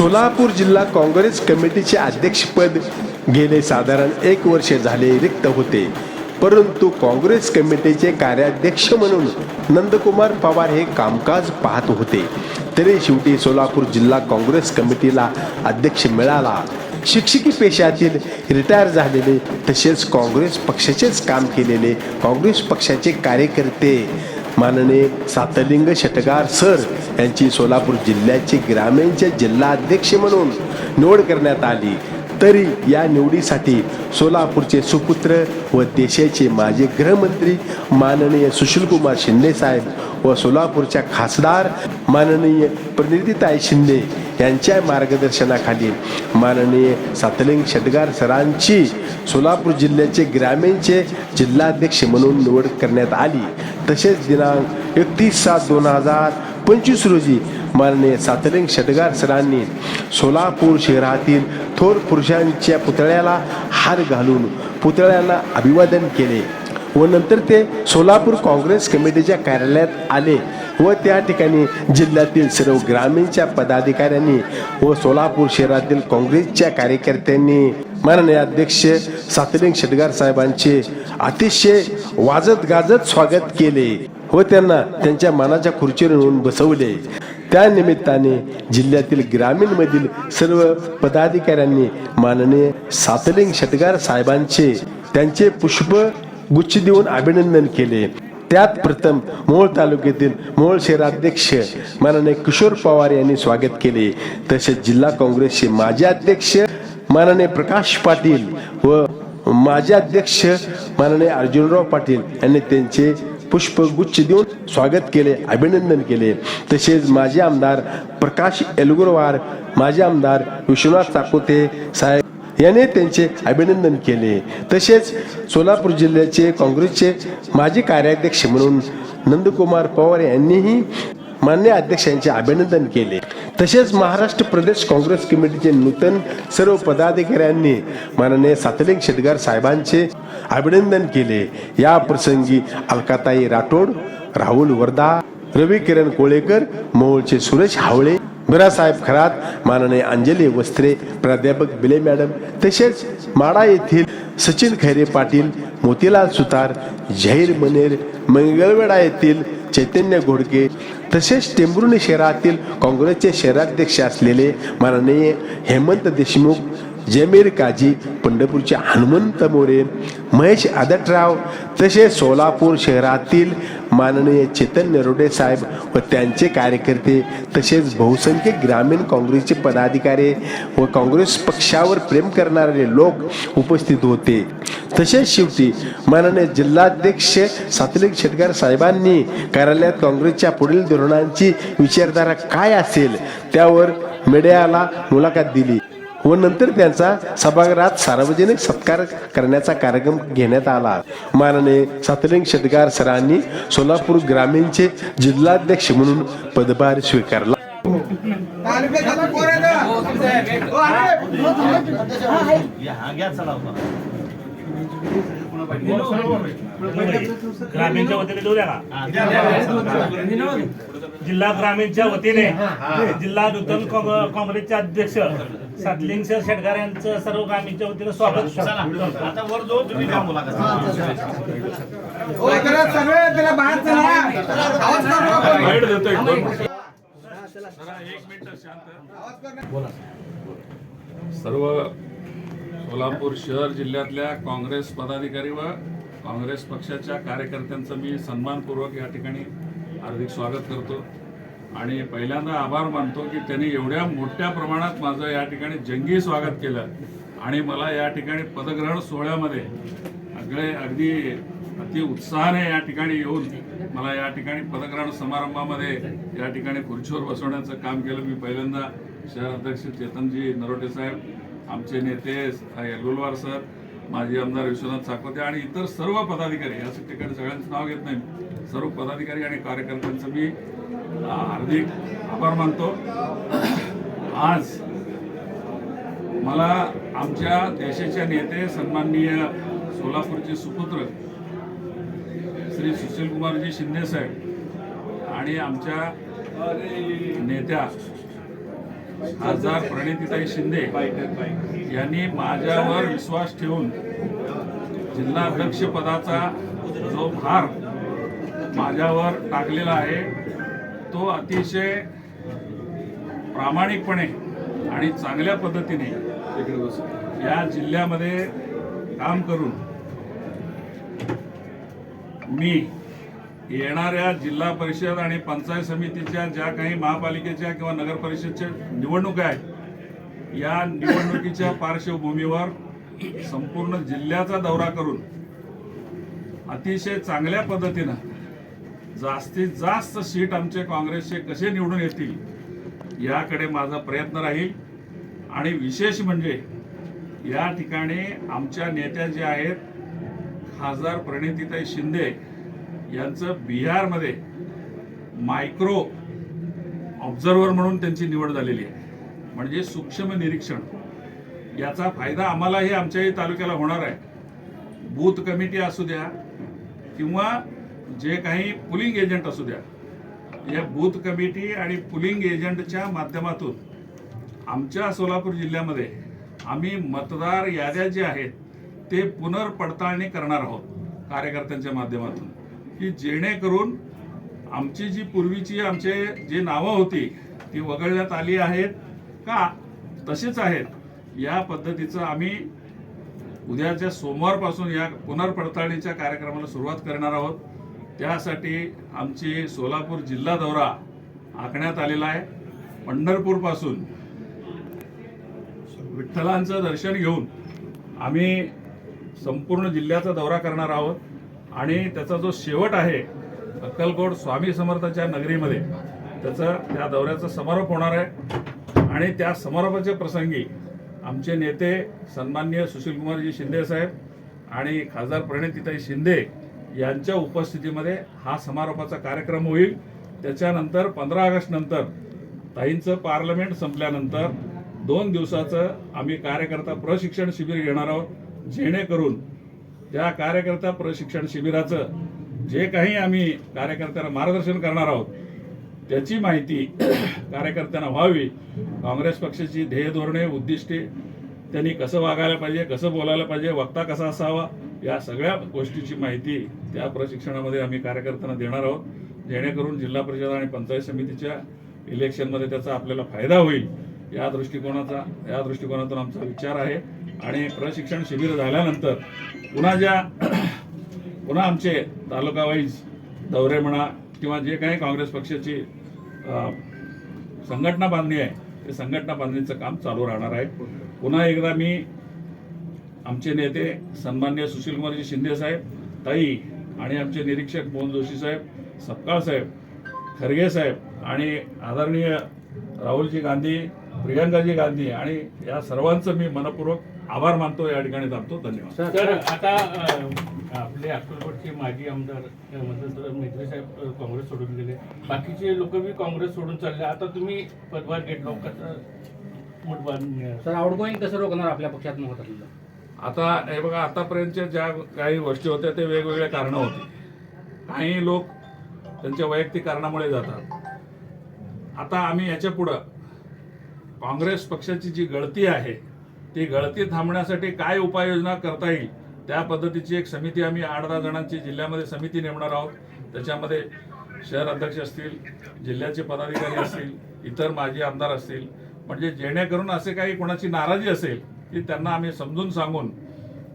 सोलापूर जिल्हा काँग्रेस कमिटीचे अध्यक्षपद गेले साधारण एक वर्ष झाले रिक्त होते. परंतु काँग्रेस कमिटीचे कार्याध्यक्ष म्हणून नंदकुमार पवार हे कामकाज पाहत होते. तरी शेवटी सोलापूर जिल्हा काँग्रेस कमिटीला अध्यक्ष मिळाला. शिक्षकी पेशातील रिटायर झालेले तसेच काँग्रेस पक्षाचेच काम केलेले काँग्रेस पक्षाचे कार्यकर्ते माननीय सातलिंग शटगार सर यांची सोलापूर जिल्ह्याचे ग्रामीणचे जिल्हाध्यक्ष म्हणून निवड करण्यात आली. तरी या निवडीसाठी सोलापूरचे सुपुत्र व देशाचे माजी गृहमंत्री माननीय सुशीलकुमार शिंदे साहेब व सोलापूरच्या खासदार माननीय प्रणितीताई शिंदे यांच्या मार्गदर्शनाखाली माननीय सातलिंग षटगार सरांची सोलापूर जिल्ह्याचे ग्रामीणचे जिल्हाध्यक्ष म्हणून निवड करण्यात आली. तसेच दिनांक एकतीस सात दोन हजार पंचवीस रोजी माननीय सातलिंग षटगार सरांनी सोलापूर शहरातील थोर पुरुषांच्या पुतळ्याला हार घालून पुतळ्याला अभिवादन केले व नंतर ते सोलापूर काँग्रेस कमिटीच्या कार्यालयात आले व त्या ठिकाणी जिल्ह्यातील सर्व ग्रामीणच्या पदाधिकाऱ्यांनी व सोलापूर शहरातील काँग्रेसच्या कार्यकर्त्यांनी माननीय अध्यक्ष सातलिंग शेटगार साहेबांचे अतिशय वाजत गाजत स्वागत केले व त्यांना त्यांच्या मानाच्या खुर्चीवर नेऊन बसवले. त्या निमित्ताने जिल्ह्यातील ग्रामीणमधील सर्व पदाधिकाऱ्यांनी माननीय सातलिंग शेटगार साहेबांचे त्यांचे पुष्प गुच्छ देऊन अभिनंदन केले. त्यात प्रथम मोहोळ तालुक्यातील मोहोळ शहराध्यक्ष माननीय किशोर पवार यांनी स्वागत केले. तसेच जिल्हा काँग्रेसचे माजी अध्यक्ष माननीय प्रकाश पाटील व माझे अध्यक्ष माननीय अर्जुनराव पाटील यांनी त्यांचे पुष्पगुच्छ देऊन स्वागत केले अभिनंदन केले. तसेच माजी आमदार प्रकाश एलगुरवार माजी आमदार विश्वनाथ चाकोते साहेब याने त्यांचे अभिनंदन केले. तसेच सोलापूर जिल्ह्याचे काँग्रेसचे माजी कार्याध्यक्ष म्हणून नंदकुमार पवार यांनीही मान्य अध्यक्षांचे अभिनंदन केले. तसेच महाराष्ट्र प्रदेश काँग्रेस कमिटीचे नूतन सर्व पदाधिकाऱ्यांनी माननीय सातलिंग शेटगार साहेबांचे अभिनंदन केले. या प्रसंगी अलकाताई राठोड राहुल वर्धा रवी किरण कोळेकर मोहोळचे सुरेश हावळे बिरासाहेब खरात माननीय अंजली वस्त्रे प्राध्यापक बिले मॅडम तसेच माडा येथील सचिन खैरे पाटील मोतीलाल सुतार झहीर मनेर मंगळवेढा येथील चैतन्य घोडके तसेच टेंभुर्णी शहरातील काँग्रेसचे शहराध्यक्ष असलेले माननीय हेमंत देशमुख जमीर काजी पंढरपूरचे हनुमंत मोरे महेश आदटराव तसेच सोलापूर शहरातील माननीय चेतन नरोडे साहेब व त्यांचे कार्यकर्ते तसेच बहुसंख्य ग्रामीण काँग्रेसचे पदाधिकारी व काँग्रेस पक्षावर प्रेम करणारे लोक उपस्थित होते. तसेच शेवटी माननीय जिल्हाध्यक्ष सातलिक शेटगार साहेबांनी कार्यालयात काँग्रेसच्या पुढील धोरणांची विचारधारा काय असेल त्यावर मीडियाला मुलाखत दिली. व नंतर त्यांचा सभागृहात सार्वजनिक सत्कार करण्याचा कार्यक्रम घेण्यात आला. माननीय सातलिंग शेटगार सरांनी सोलापूर ग्रामीणचे जिल्हाध्यक्ष म्हणून पदभार स्वीकारला. ग्रामीणच्या वतीने देऊ द्या का जिल्हा ग्रामीणच्या वतीने जिल्हा नूतन काँग- काँग्रेसचे अध्यक्ष सातलिंग सर शेटगार यांचं सर्व ग्रामीणच्या वतीने स्वागत. आता वर जाऊ तुम्ही जरा सगळे जरा बाहेर चला. आवाज करू नका. सर्व सोलापूर शहर जिल्ह्यातल्या काँग्रेस पदाधिकारी व काँग्रेस पक्षाच्या कार्यकर्त्यांचं मी सन्मानपूर्वक या ठिकाणी हार्दिक स्वागत करतो. आणि पहिल्यांदा आभार मानतो की त्यांनी एवढ्या मोठ्या प्रमाणात माझं या ठिकाणी जंगी स्वागत केलं. आणि मला या ठिकाणी पदग्रहण सोहळ्यामध्ये सगळे अगदी अति उत्साहाने या ठिकाणी येऊन मला या ठिकाणी पदग्रहण समारंभामध्ये या ठिकाणी खुर्चीवर बसवण्याचं काम केलं. मी पहिल्यांदा शहर अध्यक्ष चेतनजी नरोटे साहेब आमचे नेते येलगुलवार सर माजी आमदार विश्वनाथ साकोते आणि इतर सर्व पदाधिकारी असं ठिकाणी सगळ्यांचं नाव घेत नाही. सर्व पदाधिकारी आणि कार्यकर्त्यांचं मी हार्दिक आभार मानतो. आज मला आमच्या देशाचे नेते सन्माननीय सोलापूरचे सुपुत्र श्री सुशीलकुमारजी शिंदे साहेब आणि आमच्या नेत्या खासदार प्रणितीताई शिंदे यांनी माझ्यावर विश्वास ठेवून जिल्हाध्यक्षपदाचा जो भार माझ्यावर टाकलेला आहे तो अतिशय प्रामाणिकपणे आणि चांगल्या पद्धतीने या जिल्ह्यामध्ये काम करून मी येणाऱ्या जिल्हा परिषद आणि पंचायत समितीच्या ज्या काही महापालिकेच्या किंवा नगर परिषदच्या निवडणुका आहेत या निवडणुकीच्या पार्श्वभूमीवर संपूर्ण जिल्ह्याचा दौरा करून अतिशय चांगल्या पद्धतीनं जास्तीत जास्त सीट आमचे काँग्रेसचे कसे निवडून येतील याकडे माझा प्रयत्न राहील. आणि विशेष म्हणजे या ठिकाणी आमच्या नेत्या ज्या आहेत खासदार प्रणितीताई शिंदे यांचं बिहारमध्ये मायक्रो ऑब्झर्वर म्हणून त्यांची निवड झालेली आहे. म्हणजे सूक्ष्म निरीक्षण. याचा फायदा आम्हालाही आमच्याही तालुक्याला होणार आहे. बूथ कमिटी असू द्या किंवा जे काही पुलिंग एजंट असू द्या या बूथ कमिटी आणि पुलिंग एजंटच्या माध्यमातून आमच्या सोलापूर जिल्ह्यामध्ये आम्ही मतदार याद्या जे आहेत ते पुनर्पडताळणी करणार आहोत कार्यकर्त्यांच्या माध्यमातून. की जेणेकरून आमची जी पूर्वीची आमचे जे नावं होती ती वगळण्यात आली आहेत का? तशीच आहेत. या पद्धतीचं आम्ही उद्याच्या सोमवारपासून या पुनर्पडताळणीच्या कार्यक्रमाला सुरुवात करणार आहोत. त्यासाठी आमची सोलापूर जिल्हा दौरा आखण्यात आलेला आहे. पंढरपूरपासून विठ्ठलांचं दर्शन घेऊन आम्ही संपूर्ण जिल्ह्याचा दौरा करणार आहोत. आणि त्याचा जो शेवट आहे अक्कलकोट स्वामी समर्थाच्या नगरीमध्ये त्याचं त्या दौऱ्याचा समारोप होणार आहे. आणि त्या समारोपाच्या प्रसंगी आमचे नेते सन्माननीय सुशीलकुमारजी शिंदे साहेब आणि खासदार प्रणितीताई शिंदे यांच्या उपस्थितीमध्ये हा समारोपाचा कार्यक्रम होईल. त्याच्यानंतर पंधरा ऑगस्ट नंतर ताईंचं पार्लमेंट संपल्यानंतर दोन दिवसाचं आम्ही कार्यकर्ता प्रशिक्षण शिबिर घेणार आहोत जेणेकरून त्या कार्यकर्ता प्रशिक्षण शिबिराचं जे काही आम्ही कार्यकर्त्यांना मार्गदर्शन करणार आहोत त्याची माहिती कार्यकर्त्यांना व्हावी. काँग्रेस पक्षाची ध्येय धोरणे उद्दिष्टे त्यांनी कसं वागायला पाहिजे कसं बोलायला पाहिजे वक्ता कसा असावा या सगळ्या गोष्टीची माहिती त्या प्रशिक्षणामध्ये आम्ही कार्यकर्त्यांना देणार आहोत. जेणेकरून जिल्हा परिषद आणि पंचायत समितीच्या इलेक्शनमध्ये त्याचा आपल्याला फायदा होईल. या दृष्टिकोनाचा या दृष्टिकोनातून आमचा विचार आहे. आणि प्रशिक्षण शिबिर झाल्यानंतर पुन्हा ज्या पुन्हा आमचे तालुका वाईज दौरे म्हणा किंवा जे काही काँग्रेस पक्षाची संघटना बांधणी आहे ते संघटना बांधणीचं काम चालू राहणार आहे. पुन्हा एकदा मी आमचे नेते सन्मान्य सुशीलकुमारजी शिंदे साहेब ताई आणि आमचे निरीक्षक मोहन जोशी साहेब सपकाळ साहेब खरगे साहेब आणि आदरणीय राहुलजी गांधी प्रियंकाजी गांधी आणि या सर्वांचं मी मनपूर्वक आभार मानतो या ठिकाणी थांबतो. धन्यवाद. तर आता आपले अक्कलकोटचे माजी आमदार मैत्री साहेब काँग्रेस सोडून गेले. बाकीचे लोक बी काँग्रेस सोडून चालले. आता तुम्ही पदभार घेतला सर आउटगोईंग कसं रोखणार आपल्या पक्षात होत असलेलं आता हे बघा आतापर्यंतच्या ज्या काही गोष्टी होत्या ते वेगवेगळे कारणं होती. काही लोक त्यांच्या वैयक्तिक कारणामुळे जातात. आता आम्ही याच्या पुढं काँग्रेस पक्षाची जी गळती आहे ती गळती थांबण्यासाठी काय उपाययोजना करता येईल त्या पद्धतीची एक समिती आम्ही आठ दहा जणांची जिल्ह्यामध्ये समिती नेमणार आहोत. त्याच्यामध्ये शहर अध्यक्ष असतील जिल्ह्याचे पदाधिकारी असतील इतर माजी आमदार असतील. म्हणजे जेणेकरून असे काही कोणाची नाराजी असेल की त्यांना आम्ही समजून सांगून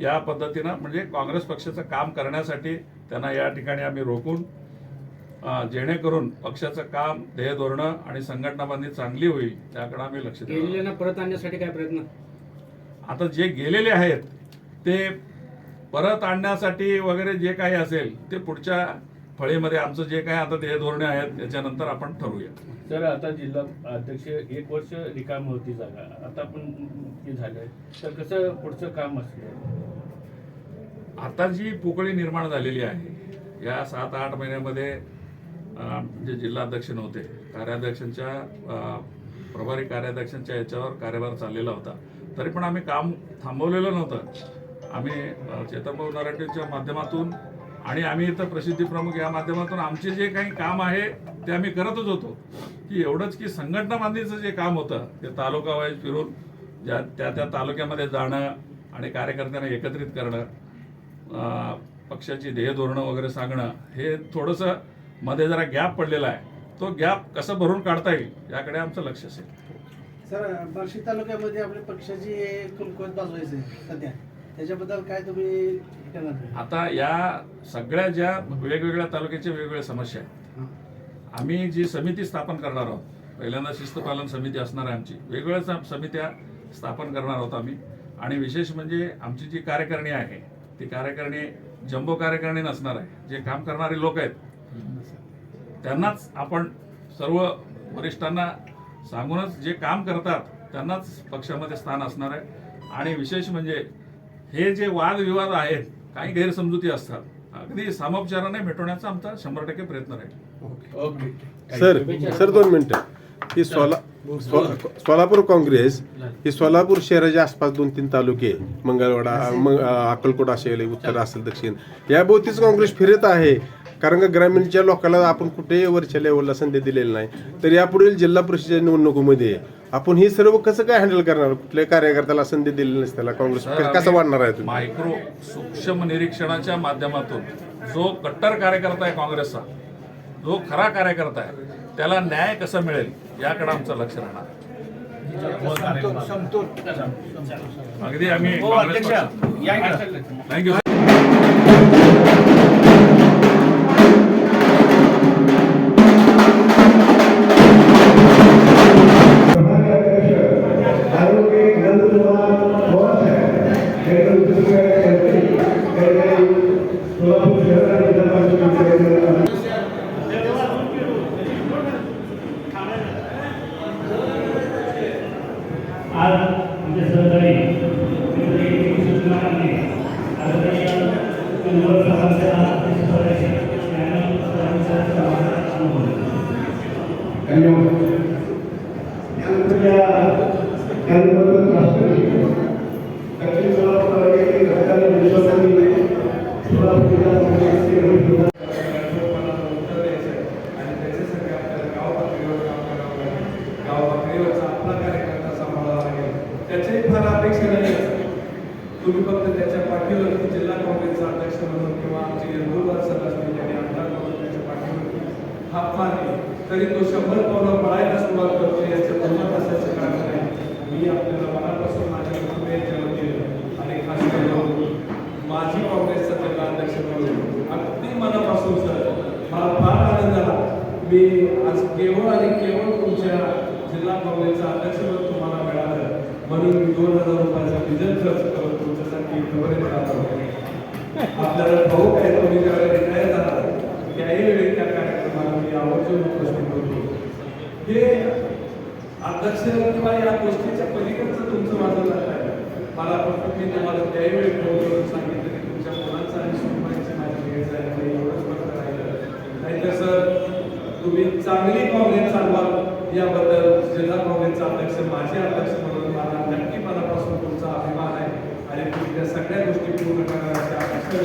या पद्धतीनं म्हणजे काँग्रेस पक्षाचं काम करण्यासाठी त्यांना या ठिकाणी आम्ही रोखून जेणेकरून पक्षाचं काम ध्येय धोरणं आणि संघटना बांधणी चांगली होईल त्याकडे आम्ही लक्ष देऊ परत आणण्यासाठी काय प्रयत्न? आता जे गेलेले आहेत ते परत आणण्यासाठी वगैरे जे काही असेल ते पुढच्या फळीमध्ये आमचं जे काही आता ध्येय धोरणे आहेत त्याच्यानंतर आपण ठरवूया तर आता जिल्हा अध्यक्ष एक वर्ष रिकाम होती जागा. आता पण झालंय. तर कसं पुढचं काम असलं आता जी पोकळी निर्माण झालेली आहे या सात आठ महिन्यामध्ये जे जिल्हाध्यक्ष नव्हते कार्याध्यक्षांच्या प्रभारी कार्याध्यक्षांच्या याच्यावर कार्यभार चाललेला होता. तरी पण आम्ही काम थांबवलेलं नव्हतं. आम्ही चेतनभाऊ नराटेच्या माध्यमातून आणि आम्ही इथं प्रसिद्धी प्रमुख या माध्यमातून आमचे जे काही काम आहे ते आम्ही करतच होतो. की एवढंच की संघटना बांधणीचं जे काम होतं ते तालुका वाईज फिरून ज्या त्या त्या तालुक्यामध्ये जाणं आणि कार्यकर्त्यांना एकत्रित करणं पक्षाची ध्येय धोरणं वगैरे सांगणं हे थोडंसं मध्ये जरा गॅप पडलेला आहे. तो गॅप कसं भरून काढता येईल याकडे आमचं लक्ष असेल सर बार्शी तालुक्यामध्ये आपल्या पक्षाची बाजवायचं आहे सध्या. त्याच्याबद्दल काय तुम्ही हे करणार? आता या सगळ्या ज्या वेगवेगळ्या तालुक्याच्या वेगवेगळ्या समस्या आहेत. आम्ही जी समिती स्थापन करणार आहोत पहिल्यांदा शिस्तपालन समिती असणार आहे आमची. वेगवेगळ्या समित्या स्थापन करणार आहोत आम्ही. आणि विशेष म्हणजे आमची जी कार्यकारिणी आहे ती कार्यकारिणी जम्बो कार्यकारिणी नसणार आहे. जे काम करणारे लोक आहेत त्यांनाच आपण सर्व वरिष्ठांना सांगूनच जे काम करतात त्यांनाच पक्षामध्ये स्थान असणार आहे. आणि विशेष म्हणजे हे जे वादविवाद आहेत काही गैरसमजुती असतात. अगदी सामोपचाराने मिटवण्याचा आमचा शंभर टक्के प्रयत्न राहील. सर सर दोन मिनिटं. ही सोला सोलापूर काँग्रेस ही सोलापूर शहराच्या आसपास दोन तीन तालुके मंगळवाडा मग अक्कलकोट असेल उत्तर असेल दक्षिण. या भोवतीच काँग्रेस फिरत आहे. कारण का ग्रामीणच्या लोकांना आपण कुठेही वरच्या लेवलला संधी दिलेली नाही तर यापुढील जिल्हा परिषद निवडणुकीमध्ये आपण ही सर्व कसं काय हँडल करणार? कुठल्या कार्यकर्त्याला संधी दिलेली नसते त्याला काँग्रेस? कसं वाढणार आहे तुम्ही? मायक्रो सूक्ष्म निरीक्षणाच्या माध्यमातून जो कट्टर कार्यकर्ता आहे काँग्रेसचा जो खरा कार्यकर्ता आहे त्याला न्याय कसा मिळेल याकडे आमचं लक्ष राहणार. अगदी आम्ही थँक्यू पाठीवरती जिल्हा काँग्रेसचा अध्यक्ष म्हणून किंवा आमचे यंदूरबार सर असतील त्यांनी आमदार म्हणून त्याच्या पाठीवरती हात मारले तरी तो शंभर पावलं पळायला सुरुवात करतो याच्या बहुमत असायचं कारण नाही मी आपल्याला मनापासून माझ्या कुटुंबियांच्या वतीने आणि खास करून माजी काँग्रेसचा जिल्हा अध्यक्ष म्हणून अगदी मनापासून सर मला फार आनंद झाला. मी आज केवळ आणि केवळ तुमच्या जिल्हा काँग्रेसचा अध्यक्ष म्हणून तुम्हाला मिळालं. म्हणून मी दोन हजार रुपयाचा डिझेल खर्च करून आपल्याला भाऊ काय तुम्ही ज्यावेळेला रिटायर झाला त्याही वेळी त्या कार्यक्रमाला मी आवर्जून उपस्थित होतो. हे अध्यक्ष किंवा या गोष्टीच्या पलीकडचं तुमचं माझं झालं आहे. मला फक्त मी तुम्हाला त्यावेळी फोन करून सांगितलं की तुमच्या मुलांचं आणि सुनबाईंचा माझी घ्यायचा आहे आणि एवढंच फक्त राहिलं. नाहीतर सर तुम्ही चांगली काँग्रेस चालवाल याबद्दल जिल्हा काँग्रेसचा अध्यक्ष माझे अध्यक्ष म्हणून मला नक्की मनापासून तुमचा अभिमान आणि तुम्ही त्या सगळ्या गोष्टी पूर्ण करण्याची